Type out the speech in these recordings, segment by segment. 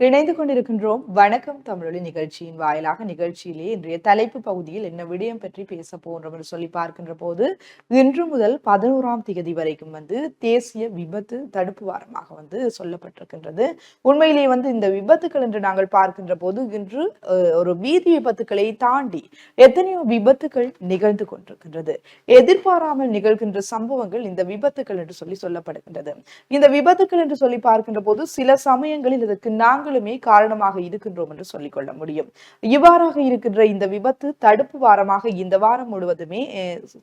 இணைந்து கொண்டிருக்கின்றோம் வணக்கம் தமிழொலி நிகழ்ச்சியின் வாயிலாக நிகழ்ச்சியிலே இன்றைய தலைப்பு பகுதியில் என்ன விடயம் பற்றி பேச போன்றோம் என்று சொல்லி பார்க்கின்ற போது இன்று முதல் பதினோராம் தேதி வரைக்கும் வந்து தேசிய விபத்து தடுப்பு வாரமாக வந்து சொல்லப்பட்டிருக்கின்றது. உண்மையிலே வந்து இந்த விபத்துக்கள் என்று நாங்கள் பார்க்கின்ற போது இன்று ஒரு வீதி விபத்துக்களை தாண்டி எத்தனையோ விபத்துக்கள் நிகழ்ந்து கொண்டிருக்கின்றது. எதிர்பாராமல் நிகழ்கின்ற சம்பவங்கள் இந்த விபத்துக்கள் என்று சொல்லி சொல்லப்படுகின்றது. இந்த விபத்துக்கள் என்று சொல்லி பார்க்கின்ற போது சில சமயங்களில் இதற்கு நாங்கள் நாங்களுமே காரணமாக இருக்கின்றோம் என்று சொல்லிக்கொள்ள முடியும். இவ்வாறாக இருக்கின்ற இந்த விபத்து தடுப்பு வாரமாக இந்த வாரம் முழுவதுமே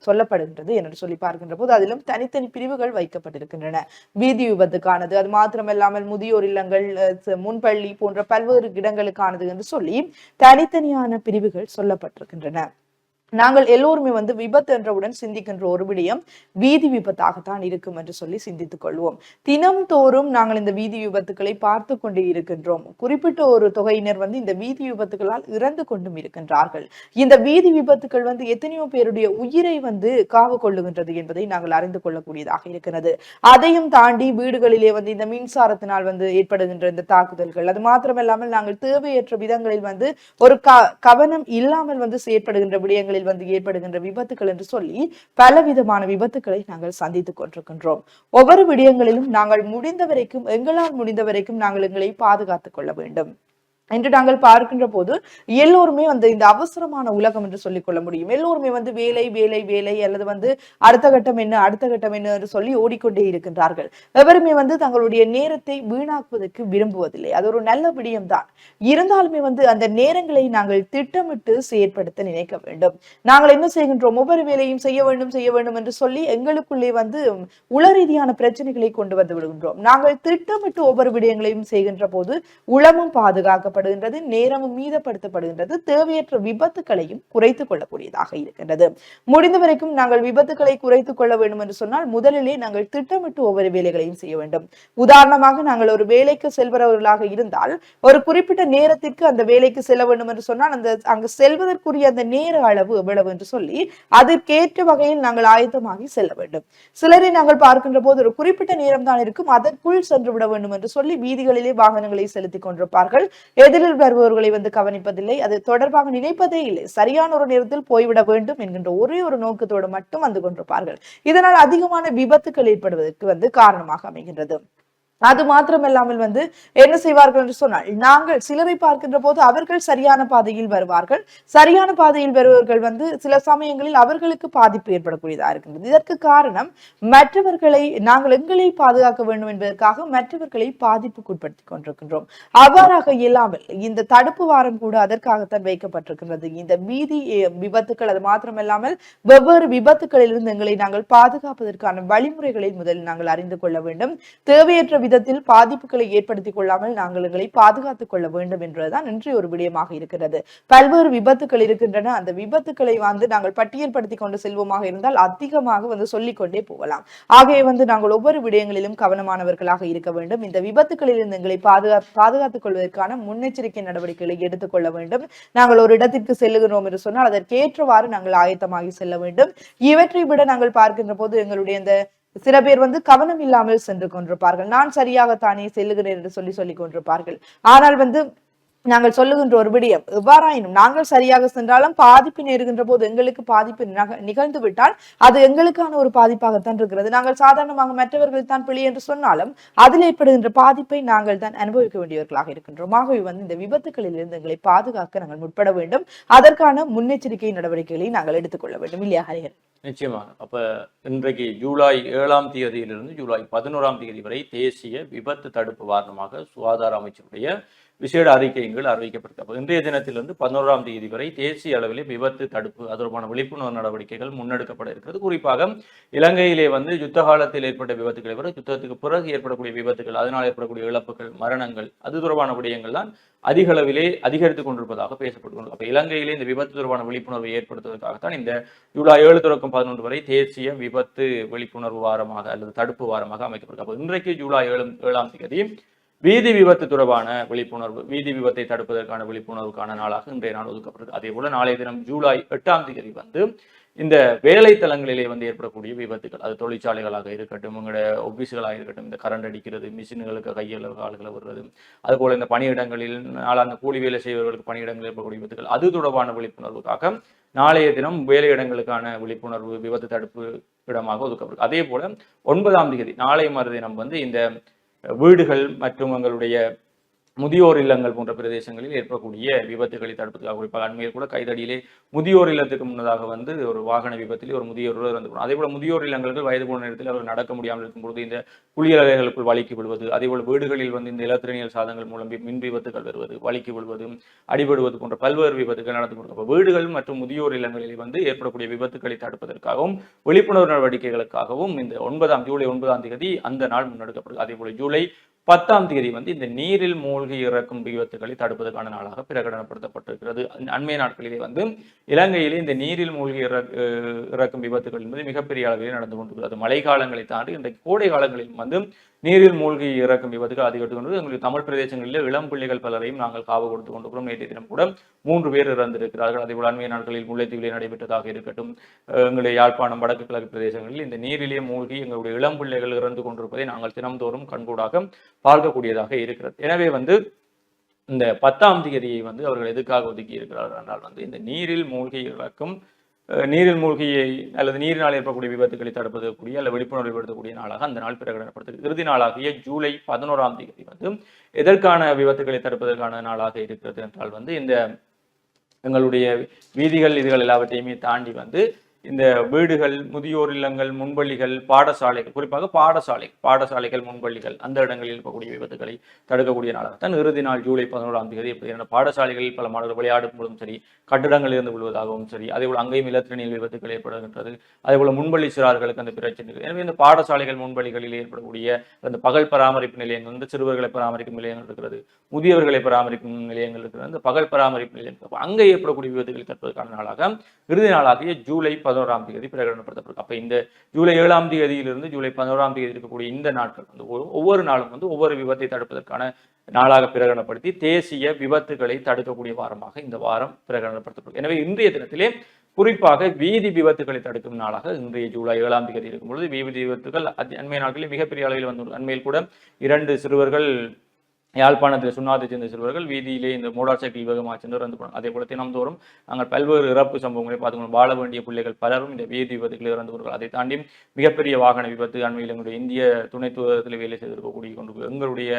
சொல்லப்படுகின்றது என்று சொல்லி பார்க்கின்ற போது அதிலும் தனித்தனி பிரிவுகள் வைக்கப்பட்டிருக்கின்றன. வீதி விபத்துக்கானது அது மாத்திரமல்லாமல் முதியோர் இல்லங்கள் முன்பள்ளி போன்ற பல்வேறு இடங்களுக்கானது என்று சொல்லி தனித்தனியான பிரிவுகள் சொல்லப்பட்டிருக்கின்றன. நாங்கள் எல்லோருமே வந்து விபத்து என்றவுடன் சிந்திக்கின்ற ஒரு விடயம் வீதி விபத்தாகத்தான் இருக்கும் என்று சொல்லி சிந்தித்துக் கொள்வோம். தினம்தோறும் நாங்கள் இந்த வீதி விபத்துக்களை பார்த்து கொண்டே இருக்கின்றோம். குறிப்பிட்ட ஒரு தொகையினர் வந்து இந்த வீதி விபத்துகளால் இறந்து கொண்டும் இருக்கின்றார்கள். இந்த வீதி விபத்துக்கள் வந்து எத்தனையோ பேருடைய உயிரை வந்து காவு கொள்ளுகின்றது என்பதை நாங்கள் அறிந்து கொள்ளக்கூடியதாக இருக்கிறது. அதையும் தாண்டி வீடுகளிலே வந்து இந்த மின்சாரத்தினால் வந்து ஏற்படுகின்ற இந்த தாக்குதல்கள் அது மாத்திரமல்லாமல் நாங்கள் தேவையற்ற விதங்களில் வந்து ஒரு கவனம் இல்லாமல் வந்து செயற்படுகின்ற விடயங்களை விடயங்களில் வந்து ஏற்படுகின்ற விபத்துக்கள் என்று சொல்லி பலவிதமான விபத்துக்களை நாங்கள் சந்தித்துக் கொண்டிருக்கின்றோம். ஒவ்வொரு விடயங்களிலும் நாங்கள் முடிந்த வரைக்கும் எங்களால் முடிந்த வரைக்கும் நாங்கள் எங்களை பாதுகாத்துக் கொள்ள வேண்டும். என்று நாங்கள் பார்க்கின்ற போது எல்லோருமே வந்து இந்த அவசரமான உலகம் என்று சொல்லிக் கொள்ள முடியும். எல்லோருமே வந்து வேலை வேலை வேலை அல்லது வந்து அடுத்த கட்டம் என்ன அடுத்த கட்டம் என்ன என்று சொல்லி ஓடிக்கொண்டே இருக்கின்றார்கள். எவருமே வந்து தங்களுடைய நேரத்தை வீணாக்குவதற்கு விரும்புவதில்லை. அது ஒரு நல்ல விடயம்தான். இருந்தாலுமே வந்து அந்த நேரங்களை நாங்கள் திட்டமிட்டு செயற்படுத்த நினைக்க வேண்டும். நாங்கள் என்ன செய்கின்றோம்? ஒவ்வொரு வேலையும் செய்ய வேண்டும் செய்ய வேண்டும் என்று சொல்லி எங்களுக்குள்ளே வந்து உள ரீதியான பிரச்சனைகளை கொண்டு வந்து விடுகின்றோம். நாங்கள் திட்டமிட்டு ஒவ்வொரு விடயங்களையும் செய்கின்ற போது உளமும் பாதுகாக்க பாதுகாக்கப்படுகின்றது நேரமும் மீதப்படுத்தப்படுகின்றது தேவையற்ற விபத்துகளையும் குறைத்துக் கொள்ளக்கூடியதாக இருக்கின்றது. முடிந்த வரைக்கும் நாங்கள் விபத்துகளை குறைத்துக் கொள்ள வேண்டும் என்று சொன்னால் முதலிலே நாங்கள் திட்டமிட்டு ஒவ்வொரு வேலைகளையும் செய்ய வேண்டும். உதாரணமாக நாங்கள் ஒரு வேலைக்கு செல்பவர்களாக இருந்தால் ஒரு குறிப்பிட்ட நேரத்திற்கு அந்த வேலைக்கு செல்ல வேண்டும் என்று சொன்னால் அந்த அங்கு செல்வதற்குரிய அந்த நேர அளவு எவ்வளவு என்று சொல்லி அதற்கேற்ற வகையில் நாங்கள் ஆயத்தமாகி செல்ல வேண்டும். சிலரை நாங்கள் பார்க்கின்ற போது ஒரு குறிப்பிட்ட நேரம் தான் இருக்கும் அதற்குள் சென்று விட வேண்டும் என்று சொல்லி வீதிகளிலே வாகனங்களை செலுத்திக் கொண்டிருப்பார்கள். எதிரில் வருபவர்களை வந்து கவனிப்பதில்லை. அது தொடர்பாக நினைப்பதே இல்லை. சரியான ஒரு நேரத்தில் போய்விட வேண்டும் என்கின்ற ஒரே ஒரு நோக்கத்தோடு மட்டும் வந்து கொண்டிருப்பார்கள். இதனால் அதிகமான விபத்துக்கள் ஏற்படுவதற்கு வந்து காரணமாக அமைகின்றது. அது மாத்திரமில்லாமல் வந்து என்ன செய்வார்கள் என்று சொன்னால் நாங்கள் சிலரை பார்க்கின்ற போது அவர்கள் சரியான பாதையில் வருவார்கள். சரியான பாதையில் வருபவர்கள் வந்து சில சமயங்களில் அவர்களுக்கு பாதிப்பு ஏற்படக்கூடியதாக இருக்கின்றது. இதற்கு காரணம் மற்றவர்களை நாங்கள் எங்களை பாதுகாக்க வேண்டும் என்பதற்காக மற்றவர்களை பாதிப்புக்குட்படுத்தி கொண்டிருக்கின்றோம். அவ்வாறாக இல்லாமல் இந்த தடுப்பு வாரம் கூட அதற்காகத்தான் வைக்கப்பட்டிருக்கின்றது. இந்த வீதி விபத்துக்கள் அது மாத்திரமில்லாமல் வெவ்வேறு விபத்துக்களிலிருந்து எங்களை நாங்கள் பாதுகாப்பதற்கான வழிமுறைகளை முதலில் நாங்கள் அறிந்து கொள்ள வேண்டும். தேவையற்ற விதத்தில் பாதிப்புகளை ஏற்படுத்திக் கொள்ளாமல் நாங்கள் எங்களை பாதுகாத்துக் கொள்ள வேண்டும் என்றுதான் இன்றைய ஒரு விடயமாக இருக்கிறது. பல்வேறு விபத்துக்கள் இருக்கின்றன. அந்த விபத்துக்களை வந்து நாங்கள் பட்டியல்படுத்தி கொண்டு செல்வோமாக இருந்தால் அதிகமாக வந்து சொல்லிக்கொண்டே போகலாம். ஆகவே வந்து நாங்கள் ஒவ்வொரு விடயங்களிலும் கவனமானவர்களாக இருக்க வேண்டும். இந்த விபத்துக்களில் இருந்து எங்களை பாதுகா பாதுகாத்துக் கொள்வதற்கான முன்னெச்சரிக்கை நடவடிக்கைகளை எடுத்துக்கொள்ள வேண்டும். நாங்கள் ஒரு இடத்திற்கு செல்லுகிறோம் என்று சொன்னால் அதற்கேற்றவாறு நாங்கள் ஆயத்தமாகி செல்ல வேண்டும். இவற்றை விட நாங்கள் பார்க்கின்ற போது எங்களுடைய இந்த சில பேர் வந்து கவனம் இல்லாமல் சென்று கொண்டிருப்பார்கள். நான் சரியாகத்தானே செல்லுகிறேன் என்று சொல்லி சொல்லி கொண்டிருப்பார்கள். ஆனால் வந்து நாங்கள் சொல்லுகின்ற ஒரு விடயம். எவ்வாறாயினும் நாங்கள் சரியாக சென்றாலும் பாதிப்பு நேருகின்ற போது எங்களுக்கு பாதிப்பு நிகழ்ந்து விட்டால் அது எங்களுக்கான ஒரு பாதிப்பாகத்தான் இருக்கிறது. நாங்கள் சாதாரணமாக மற்றவர்கள் தான் பிழை என்று சொன்னாலும் அதில் ஏற்படுகின்ற பாதிப்பை நாங்கள் தான் அனுபவிக்க வேண்டியவர்களாக இருக்கின்றோம். ஆகவே வந்து இந்த விபத்துகளில் இருந்து எங்களை பாதுகாக்க நாங்கள் முற்பட வேண்டும். அதற்கான முன்னெச்சரிக்கை நடவடிக்கைகளை நாங்கள் எடுத்துக்கொள்ள வேண்டும். இல்லையா ஹரிஹரன்? நிச்சயமாக அப்ப இன்றைக்கு ஜூலை ஏழாம் தேதியிலிருந்து ஜூலை பதினோராம் தேதி வரை தேசிய விபத்து தடுப்பு வாரணமாக சுகாதார அமைச்சருடைய விசேட அறிக்கைகள் அறிவிக்கப்பட்டிருக்கிறது இன்றைய தினத்திலிருந்து பதினோராம் தேதி வரை தேசிய அளவில் விபத்து தடுப்பு அது தொடர்பான விழிப்புணர்வு நடவடிக்கைகள் முன்னெடுக்கப்பட இருக்கிறது. குறிப்பாக இலங்கையிலே வந்து யுத்த காலத்தில் ஏற்பட்ட விபத்துகளை விட யுத்தத்துக்கு பிறகு ஏற்படக்கூடிய விபத்துகள் அதனால் ஏற்படக்கூடிய இழப்புகள் மரணங்கள் அது தொடர்பான விடயங்கள் தான் அதிக அளவிலே அதிகரித்துக் கொண்டிருப்பதாக பேசப்படுகிறது அப்ப இலங்கையிலே இந்த விபத்து தொடர்பான விழிப்புணர்வை ஏற்படுத்துவதற்காகத்தான் இந்த ஜூலை ஏழு தொடக்கம் பதினொன்று வரை தேசிய விபத்து விழிப்புணர்வு வாரமாக அல்லது தடுப்பு வாரமாக அமைக்கப்பட்டிருக்கு. அப்போ இன்றைக்கு ஜூலை ஏழு ஏழாம் தேதி வீதி விபத்து தொடர்பான விழிப்புணர்வு வீதி விபத்தை தடுப்பதற்கான விழிப்புணர்வுக்கான நாளாக இன்றைய நாள் ஒதுக்கப்படுது அதே போல நாளைய தினம் ஜூலை எட்டாம் தேதி வந்து இந்த வேலை தளங்களிலே வந்து ஏற்படக்கூடிய விபத்துகள் அது தொழிற்சாலைகளாக இருக்கட்டும் உங்களோட ஒபீஸ்களாக இருக்கட்டும் இந்த கரண்ட் அடிக்கிறது மிஷின்களுக்கு கையில் ஆளுகளை வருவது அதுபோல இந்த பணியிடங்களில் நாளாந்த கூலி வேலை செய்வர்களுக்கு பணியிடங்களில் ஏற்படக்கூடிய விபத்துகள் அது தொடர்பான விழிப்புணர்வுக்காக நாளைய தினம் வேலையிடங்களுக்கான விழிப்புணர்வு விபத்து தடுப்பு இடமாக ஒதுக்கப்படும் அதே போல ஒன்பதாம் தேதி நாளை மறுதினம் வந்து இந்த வீடுகள் மற்றும் எங்களுடைய முதியோர் இல்லங்கள் போன்ற பிரதேசங்களில் ஏற்படக்கூடிய விபத்துகளை தடுப்பதற்காக குறிப்பாக அண்மையில் கூட கைதடியிலே முதியோர் இல்லத்துக்கு முன்னதாக வந்து ஒரு வாகன விபத்தில் ஒரு முதியோர் இறந்து அதே போல முதியோர் இல்லங்களுக்கு வயது போன நேரத்தில் அவர்கள் நடக்க முடியாமல் இருக்கும்போது இந்த குளியலறைகளுக்குள் வலிக்கு விழுவது அதே போல வீடுகளில் வந்து இந்த இலத்திரனியல் சாதனங்கள் மூலம் மின் விபத்துகள் வருவது வலிக்கு விழுவது அடிபடுவது போன்ற பல்வேறு விபத்துகள் நடந்து கொடுக்கும் வீடுகள் மற்றும் முதியோர் இல்லங்களில் வந்து ஏற்படக்கூடிய விபத்துக்களை தடுப்பதற்காகவும் விழிப்புணர்வு நடவடிக்கைகளுக்காகவும் இந்த ஒன்பதாம் ஜூலை ஒன்பதாம் தேதி அந்த நாள் முன்னெடுக்கப்படுது அதே போல ஜூலை பத்தாம் தேதி வந்து இந்த நீரில் மூழ்கி இறக்கும் விபத்துகளை தடுப்பதற்கான நாளாக பிரகடனப்படுத்தப்பட்டிருக்கிறது. அண்மைய நாட்களிலே வந்து இலங்கையிலே இந்த நீரில் மூழ்கி அஹ் இறக்கும் விபத்துகள் என்பது மிகப்பெரிய அளவிலே நடந்து கொண்டிருக்கிறது. மழை காலங்களை தாண்டி இந்த கோடை காலங்களில் வந்து நீரில் மூழ்கி இறக்கும் விபத்துகள் அதிகரித்து கொண்டு எங்களுக்கு தமிழ் பிரதேசங்களில் இளம் பிள்ளைகள் பலரையும் நாங்கள் காவு கொடுத்து கொண்டிருக்கிறோம். நேற்றைய தினம் கூட மூன்று பேர் இறந்திருக்கிறார்கள். அதே போல அண்மைய நாட்களில் முல்லைத்தீவிலே நடைபெற்றதாக இருக்கட்டும். எங்களுடைய யாழ்ப்பாணம் வடக்கு கிழக்கு பிரதேசங்களில் இந்த நீரிலே மூழ்கி எங்களுடைய இளம் பிள்ளைகள் இறந்து கொண்டிருப்பதை நாங்கள் தினம்தோறும் கண்கூடாக பார்க்கக்கூடியதாக இருக்கிறது. எனவே வந்து இந்த பத்தாம் தேதியை வந்து அவர்கள் எதுக்காக ஒதுக்கி இருக்கிறார்கள் என்றால் வந்து இந்த நீரில் மூழ்கி இறக்கும் நீரில் மூழ்கியை அல்லது நீரினால் ஏற்படக்கூடிய விபத்துக்களை தடுப்பதற்குரிய அல்லது விழிப்புணர்வு ஏற்படுத்தக்கூடிய நாளாக அந்த நாள் பிரகடனப்படுத்துகிறது. இறுதி நாளாகிய ஜூலை பதினோராம் தேதி வந்து எதற்கான விபத்துக்களை தடுப்பதற்கான நாளாக இருக்கிறது என்றால் வந்து இந்த எங்களுடைய வீதிகள் இதுகள் எல்லாவற்றையுமே தாண்டி வந்து இந்த வீடுகள் முதியோர் இல்லங்கள் முன்பள்ளிகள் பாடசாலைகள் குறிப்பாக பாடசாலை பாடசாலைகள் முன்பள்ளிகள் அந்த இடங்களில் இருக்கக்கூடிய விபத்துகளை தடுக்கக்கூடிய நாளாகத்தான் இறுதி நாள் ஜூலை பதினோராம் தேதி பாடசாலைகளில் பல மாணவர்கள் விளையாடும் பொழுதும் சரி கட்டிடங்களில் இருந்து விழுவதாகவும் சரி அதே போல் அங்கேயும் இலத்திரணியில் விபத்துகள் ஏற்படுகின்றது அதே போல முன்பள்ளி சிறார்களுக்கு அந்த பிரச்சனைகள் எனவே இந்த பாடசாலைகள் முன்பள்ளிகளில் ஏற்படக்கூடிய அந்த பகல் பராமரிப்பு நிலையங்கள் வந்து சிறுவர்களை பராமரிக்கும் நிலையங்கள் இருக்கிறது முதியவர்களை பராமரிக்கும் நிலையங்கள் இருக்கிறது அந்த பகல் பராமரிப்பு நிலையம். அங்கே ஏற்படக்கூடிய விபத்துகளை தடுப்பதற்கான நாளாக இறுதி நாளாகிய ஜூலை பதினோராம் தேதி பிரகடனப்படுத்தப்படும். அப்போ இந்த ஜூலை ஏழாம் தேதியிலிருந்து ஜூலை பதினோராம் தேதி இருக்கக்கூடிய இந்த நாட்கள் வந்து ஒவ்வொரு- ஒவ்வொரு நாளும் வந்து ஒவ்வொரு விபத்தை தடுப்பதற்கான நாளாக பிரகடனப்படுத்தி தேசிய விபத்துகளை தடுக்கக்கூடிய வாரமாக இந்த வாரம் பிரகடனப்படுத்தப்படும். எனவே இன்றைய தினத்திலே குறிப்பாக வீதி விபத்துகளை தடுக்கும் நாளாக இன்றைய ஜூலை ஏழாம் தேதி இருக்கும் பொழுது வீதி விபத்துகள் அதி- அண்மைய நாட்களில் மிகப்பெரிய அளவில் வந்துள்ளது அண்மையில் கூட இரண்டு சிறுவர்கள் யாழ்ப்பாணத்தில் சுண்ணாத்தை சேர்ந்த சிறுவர்கள் வீதியிலே இந்த மோட்டார் சைக்கிள் வேகமாக சென்று இறந்து போனார் அதே போல தினம்தோறும் நாங்கள் பல்வேறு இறப்பு சம்பவங்களை பார்த்துக்கணும் வாழ வேண்டிய பிள்ளைகள் பலரும் இந்த வீதி விபத்துகளில் இறந்து போகிறார்கள் அதை தாண்டி மிகப்பெரிய வாகன விபத்து அண்மையில் எங்களுடைய இந்திய துணை தூதரத்தில் வேலை செய்திருக்கக்கூடிய கொண்டு எங்களுடைய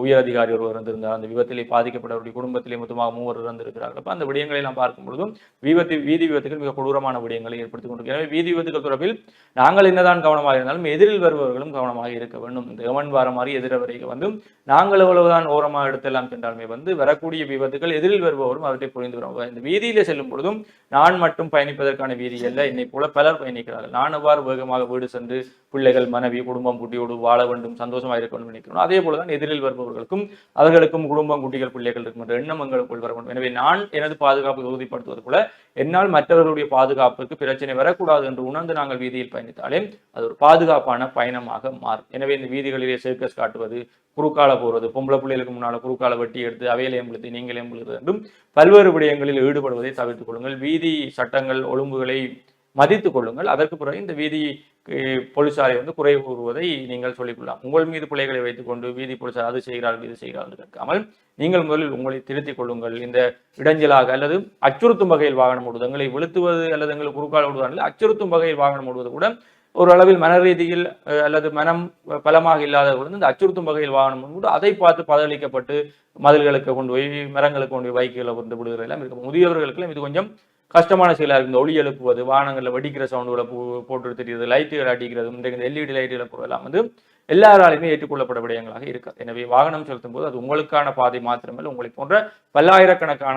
உயர் அதிகாரி ஒருவர் இருந்திருந்தார். அந்த விபத்திலே பாதிக்கப்பட்டவருடைய குடும்பத்திலே மொத்தமாக மூவர் இருந்திருக்கிறார்கள் அப்போ அந்த விடயங்களை நாம் பார்க்கும் பொழுதும் விபத்து வீதி விபத்துகள் மிக கொடூரமான விடயங்களை ஏற்படுத்தி கொண்டிருக்கிறது. எனவே வீதி விபத்துகள் தொடர்பில் நாங்கள் என்னதான் கவனமாக இருந்தாலும் எதிரில் வருபவர்களும் கவனமாக இருக்க வேண்டும். இந்த கவன் வார மாதிரி எதிரவரை வந்து நாங்கள் எவ்வளவுதான் ஓரமாக எடுத்தெல்லாம் சென்றாலுமே வந்து வரக்கூடிய விபத்துகள் எதிரில் வருபவரும் அவற்றை புரிந்து வரும் இந்த வீதியில செல்லும் பொழுதும் நான் மட்டும் பயணிப்பதற்கான வீதி அல்ல என்னை போல பலர் பயணிக்கிறார்கள். நான் எவ்வாறு வேகமாக வீடு சென்று பிள்ளைகள் மனைவி குடும்பம் குட்டியோடு வாழ வேண்டும் சந்தோஷமாக இருக்க வேண்டும் நினைக்கிறோம் அதே போலதான் எதிரில் வருபவர்களுக்கும் அவர்களுக்கும் குடும்பம் குட்டிகள் பிள்ளைகள் இருக்கின்ற என்ற எண்ணம் எங்களுக்குள் வர வேண்டும். எனவே நான் எனது பாதுகாப்பை உறுதிப்படுத்துவது போல என்னால் மற்றவர்களுடைய பாதுகாப்புக்கு பிரச்சனை வரக்கூடாது என்று உணர்ந்து நாங்கள் வீதியில் பயணித்தாலே அது ஒரு பாதுகாப்பான பயணமாக மாறும். எனவே இந்த வீதிகளிலே சர்க்கஸ் காட்டுவது குறுக்கால போறது பொம்பளை பிள்ளைகளுக்கு முன்னால குறுக்கால வெட்டி எடுத்து அவையில எம்பளுத்து நீங்கள் எம்பளுத்து என்றும் பல்வேறு விடயங்களில் ஈடுபடுவதை தவிர்த்துக் கொள்ளுங்கள். வீதி சட்டங்கள் ஒழுங்குகளை மதித்து கொள்ளுங்கள். அதற்கு பிறகு இந்த வீதி போலீசாரை வந்து குறை கூறுவதை நீங்கள் சொல்லிக்கொள்ளலாம் உங்கள் மீது பிள்ளைகளை வைத்துக்கொண்டு வீதி போலீசார் அது செய்கிறார்கள் இது செய்கிறார்கள் கேட்காமல் நீங்கள் முதலில் உங்களை திருத்திக் கொள்ளுங்கள். இந்த இடைஞ்சலாக அல்லது அச்சுறுத்தும் வகையில் வாகனம் ஓடுவது எங்களை வெளுத்துவது அல்லது எங்களை குறுக்கால் ஓடுவதில் அச்சுறுத்தும் வகையில் வாகனம் ஓடுவது கூட ஒரு அளவில் மன ரீதியில் அல்லது மனம் பலமாக இல்லாதவர்கள் வந்து இந்த அச்சுறுத்தும் வகையில் வாகனம் கூட அதை பார்த்து பதளிக்கப்பட்டு மதில்களுக்கு கொண்டு போய் மரங்களுக்கு கொண்டு போய் பைக்குகளை கொண்டு விடுகிற எல்லாம் இருக்கும். முதியவர்களுக்கெல்லாம் இது கொஞ்சம் கஷ்டமான செயலாக இருக்கு இந்த ஒளி எழுப்புவது வாகனங்களில் வெடிக்கிற சவுண்டுகளை போட்டு தெரியுது லைட்டுகள் அடிக்கிறது இந்த எல்இடி லைட்டுகளை போடலாம் வந்து எல்லாராலையுமே ஏற்றுக்கொள்ளப்பட விடயங்களாக இருக்காது எனவே வாகனம் செலுத்தும் போது அது உங்களுக்கான பாதை மாத்திரமல்ல உங்களை போன்ற பல்லாயிரக்கணக்கான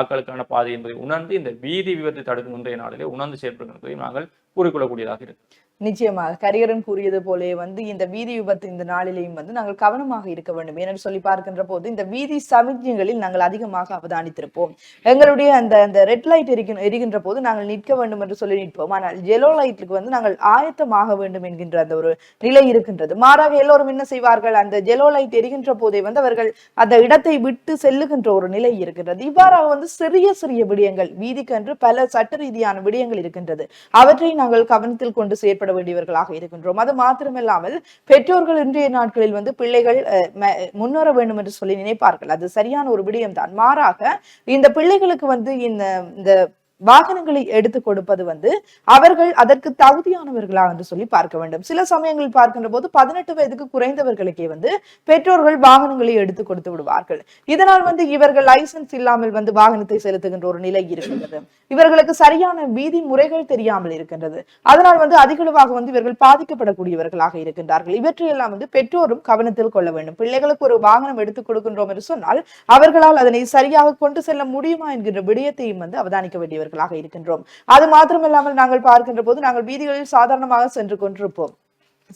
ஆட்களுக்கான பாதை என்பதை உணர்ந்து இந்த வீதி விபத்தை தடுக்கும் முந்தைய நாளிலே உணர்ந்து செயல்படுகிறதையும் நாங்கள் கூறிக்கொள்ளக்கூடியதாக இருக்கு. நிச்சயமாக கரிகரன் கூறியது போலே வந்து இந்த வீதி விபத்து இந்த நாளிலேயும் வந்து நாங்கள் கவனமாக இருக்க வேண்டும். ஏனென்று சொல்லி பார்க்கின்ற போது இந்த வீதி சமிக்ஞைகளில் நாங்கள் அதிகமாக அவதானித்திருப்போம். எங்களுடைய அந்த அந்த ரெட் லைட் எரிக்க எரிகின்ற போது நாங்கள் நிற்க வேண்டும் என்று சொல்லி நிற்போம். ஆனால் ஜெலோ லைட்டுக்கு வந்து நாங்கள் ஆயத்தமாக வேண்டும் என்கின்ற அந்த ஒரு நிலை இருக்கின்றது. மாறாக எல்லோரும் என்ன செய்வார்கள்? அந்த ஜெலோ லைட் எரிகின்ற போதே வந்து அவர்கள் அந்த இடத்தை விட்டு செல்லுகின்ற ஒரு நிலை இருக்கின்றது. இவ்வாறாக வந்து சிறிய சிறிய விடயங்கள் வீதிக்கென்று பல சட்ட ரீதியான விடயங்கள் இருக்கின்றது. அவற்றை நாங்கள் கவனத்தில் கொண்டு செயற்பட வேண்டியவர்களாக இருக்கின்றோம். அது மாத்திரமில்லாமல் பெற்றோர்கள் இன்றைய நாட்களில் வந்து பிள்ளைகள் அஹ், முன்னேற வேண்டும் என்று சொல்லி நினைப்பார்கள். அது சரியான ஒரு விடயம் தான் மாறாக இந்த பிள்ளைகளுக்கு வந்து இந்த இந்த வாகனங்களை எடுத்து கொடுப்பது வந்து அவர்கள் அதற்கு தகுதியானவர்களா என்று சொல்லி பார்க்க வேண்டும். சில சமயங்கள் பார்க்கின்ற போது பதினெட்டு வயதுக்கு குறைந்தவர்களுக்கே வந்து பெற்றோர்கள் வாகனங்களை எடுத்து கொடுத்து விடுவார்கள். இதனால் வந்து இவர்கள் லைசன்ஸ் இல்லாமல் வந்து வாகனத்தை செலுத்துகின்ற ஒரு நிலை இருக்கின்றது. இவர்களுக்கு சரியான வீதி முறைகள் தெரியாமல் இருக்கின்றது. அதனால் வந்து அதிகளவாக வந்து இவர்கள் பாதிக்கப்படக்கூடியவர்களாக இருக்கின்றார்கள். இவற்றையெல்லாம் வந்து பெற்றோரும் கவனத்தில் கொள்ள வேண்டும். பிள்ளைகளுக்கு ஒரு வாகனம் எடுத்துக் கொடுக்கின்றோம் என்று சொன்னால் அவர்களால் அதனை சரியாக கொண்டு செல்ல முடியுமா என்கின்ற விடயத்தையும் வந்து அவதானிக்க வேண்டியவர்களாக இருக்கின்றோம். அது மாத்திரமில்லாமல் நாங்கள் பார்க்கின்ற போது நாங்கள் வீதிகளில் சாதாரணமாக சென்று கொண்டிருப்போம்.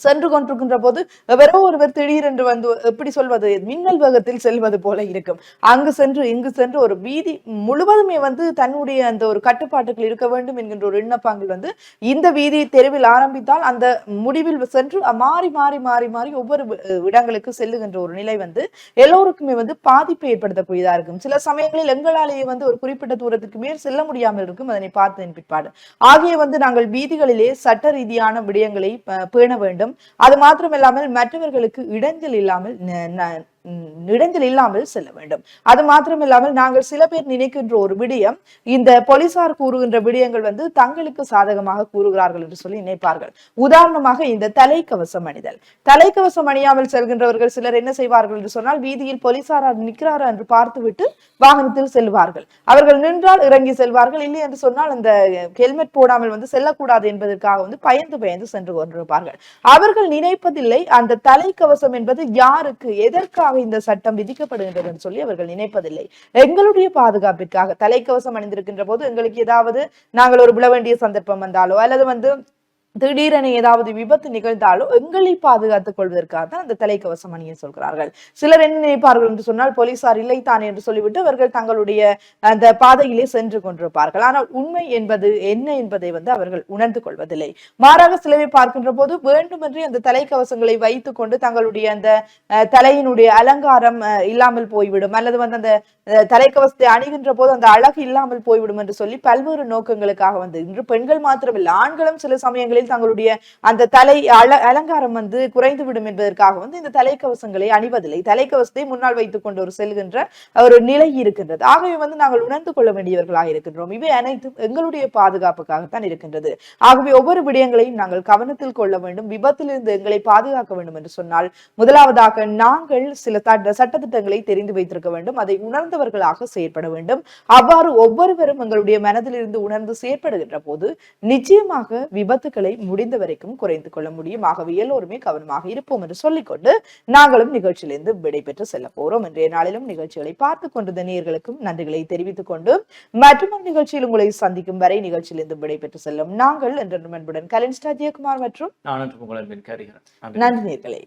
சென்று கொண்டிருக்கின்ற போது வெறும் ஒருவர் திடீரென்று வந்து எப்படி சொல்வது மின்னல் வேகத்தில் செல்வது போல இருக்கும். அங்கு சென்று இங்கு சென்று ஒரு வீதி முழுவதுமே வந்து தன்னுடைய அந்த ஒரு கட்டுப்பாட்டுகள் இருக்க வேண்டும் என்கின்ற ஒரு எண்ணப்பாங்கில் வந்து இந்த வீதி தெருவில் ஆரம்பித்தால் அந்த முடிவில் சென்று மாறி மாறி மாறி மாறி ஒவ்வொரு இடங்களுக்கு செல்லுகின்ற ஒரு நிலை வந்து எல்லோருக்குமே வந்து பாதிப்பை ஏற்படுத்தக்கூடியதா இருக்கும். சில சமயங்களில் எங்களாலேயே வந்து ஒரு குறிப்பிட்ட தூரத்துக்கு மேல் செல்ல முடியாமல் இருக்கும். அதனை பார்த்தேன் பிற்பாடு. ஆகிய வந்து நாங்கள் வீதிகளிலே சட்ட ரீதியான விடயங்களை பேண வேண்டும். அது மாத்திரமில்லாமல் மற்றவர்களுக்கு இடைஞ்சல் இல்லாமல் இடைஞ்சல் இல்லாமல் செல்ல வேண்டும். அது மாத்திரம் இல்லாமல் நாங்கள் சில பேர் நினைக்கின்ற ஒரு விடயம் இந்த போலீசார் கூறுகின்ற விடயங்கள் வந்து தங்களுக்கு சாதகமாக கூறுகிறார்கள் என்று சொல்லி நினைப்பார்கள். உதாரணமாக இந்த தலைக்கவசம் அணிதல். தலைக்கவசம் அணியாமல் செல்கின்றவர்கள் சிலர் என்ன செய்வார்கள் என்று சொன்னால் வீதியில் போலீசாரார் நிற்கிறாரா என்று பார்த்துவிட்டு வாகனத்தில் செல்வார்கள். அவர்கள் நின்றால் இறங்கி செல்வார்கள். இல்லை என்று சொன்னால் அந்த ஹெல்மெட் போடாமல் வந்து செல்லக்கூடாது என்பதற்காக வந்து பயந்து பயந்து சென்று கொண்டிருப்பார்கள். அவர்கள் நினைப்பதில்லை அந்த தலைக்கவசம் என்பது யாருக்கு எதற்காக இந்த சட்டம் விதிக்கப்படுகின்றது என்று சொல்லி அவர்கள் நினைப்பதில்லை. எங்களுடைய பாதுகாப்பிற்காக தலைக்கவசம் அணிந்திருக்கின்ற போது எங்களுக்கு ஏதாவது நாங்கள் ஒரு விழ வேண்டிய சந்தர்ப்பம் வந்தாலோ அல்லது வந்து திடீரென ஏதாவது விபத்து நிகழ்ந்தாலோ எங்களை பாதுகாத்துக் கொள்வதற்காக தான் அந்த தலைக்கவசம் அணிய சொல்கிறார்கள். சிலர் என்ன நினைப்பார்கள் என்று சொன்னால் போலீசார் இல்லை இல்லைத்தான் என்று சொல்லிவிட்டு அவர்கள் தங்களுடைய அந்த பாதையிலே சென்று கொண்டிருப்பார்கள். ஆனால் உண்மை என்பது என்ன என்பதை வந்து அவர்கள் உணர்ந்து கொள்வதில்லை. மாறாக சிலரை பார்க்கின்ற போது வேண்டுமென்றே அந்த தலைக்கவசங்களை வைத்துக் கொண்டு தங்களுடைய அந்த தலையினுடைய அலங்காரம் இல்லாமல் போய்விடும். அல்லது வந்து அந்த தலைக்கவசத்தை அணுகின்ற போது அந்த அழகு இல்லாமல் போய்விடும் என்று சொல்லி பல்வேறு நோக்கங்களுக்காக வந்து இன்று பெண்கள் மாத்திரமில்லை ஆண்களும் சில சமயங்களில் தங்களுடைய அந்த தலை அல அலங்காரம் வந்து குறைந்து விடும் என்பதற்காக வந்து இந்த தலைக்கவசங்களை அணிவதில்லை. தலைக்கவசத்தை முன்னால் வைத்துக் கொண்டு ஒரு செல்கின்ற ஒரு நிலை இருக்கின்றது. ஆகவே வந்து நாங்கள் உணர்ந்து கொள்ள வேண்டியவர்களாக இருக்கின்றோம். இவை அனைத்தும் எங்களுடைய பாதுகாப்புக்காகத்தான் இருக்கின்றது. ஆகவே ஒவ்வொரு விடயங்களையும் நாங்கள் கவனத்தில் கொள்ள வேண்டும். விபத்திலிருந்து எங்களை பாதுகாக்க வேண்டும் என்று சொன்னால் முதலாவதாக நாங்கள் சில சட்டத்திட்டங்களை தெரிந்து வைத்திருக்க வேண்டும். அதை உணர்ந்தவர்களாக செயற்பட வேண்டும். அவ்வாறு ஒவ்வொருவரும் எங்களுடைய மனதிலிருந்து உணர்ந்து செயற்படுகின்ற போது நிச்சயமாக விபத்துக்களை முடிந்த வரைக்கும் குறைந்து கொள்ள முடியும். ஆகவே எல்லோருமே கவனமாக இருப்போம் என்று சொல்லிக்கொண்டு நாங்களும் நிகழ்ச்சியிலிருந்து விடைபெற்று செல்ல போறோம். இன்றைய நாளிலும் நிகழ்ச்சிகளை பார்த்து கொண்டிருந்த நேயர்களுக்கும் நன்றிகளை தெரிவித்துக் கொண்டு மற்றும் நிகழ்ச்சியில் உங்களை சந்திக்கும் வரை நிகழ்ச்சியிலிருந்து விடைபெற்று செல்லும் நாங்கள் என்ற அன்புடன் கலின் ஸ்டாஜியகுமார் மற்றும் நன்றி நேயர்களே.